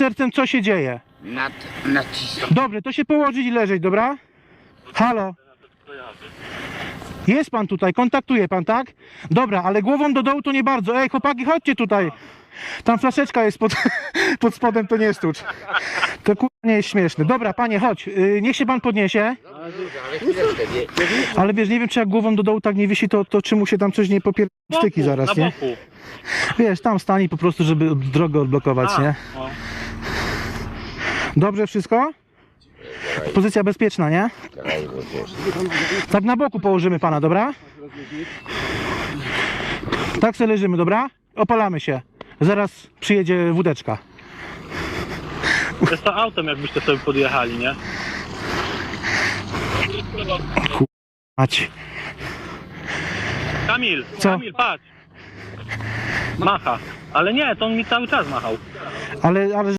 sercem, co się dzieje. Nad, nacisnął. Dobrze, to się położyć i leżeć, dobra? Halo? Jest pan tutaj, kontaktuje pan, tak? Dobra, ale głową do dołu to nie bardzo. Ej, chłopaki, chodźcie tutaj. Tam flaszeczka jest pod, pod spodem, to nie sztucz. To kurwa nie jest śmieszne. Dobra, panie, chodź. Yy, niech się pan podniesie. Ale wiesz, nie wiem, czy jak głową do dołu tak nie wisi, to, to czy mu się tam coś nie popier... styki zaraz, nie? Wiesz, tam stani po prostu, żeby drogę odblokować, nie? Dobrze wszystko? Pozycja bezpieczna, nie? Tak na boku położymy pana, dobra? Tak sobie leżymy, dobra? Opalamy się. Zaraz przyjedzie wódeczka. Jest to autem, jakbyście sobie podjechali, nie? Mać. Kamil, Co? Kamil, patrz. Macha. Ale nie, to on mi cały czas machał. Ale, ale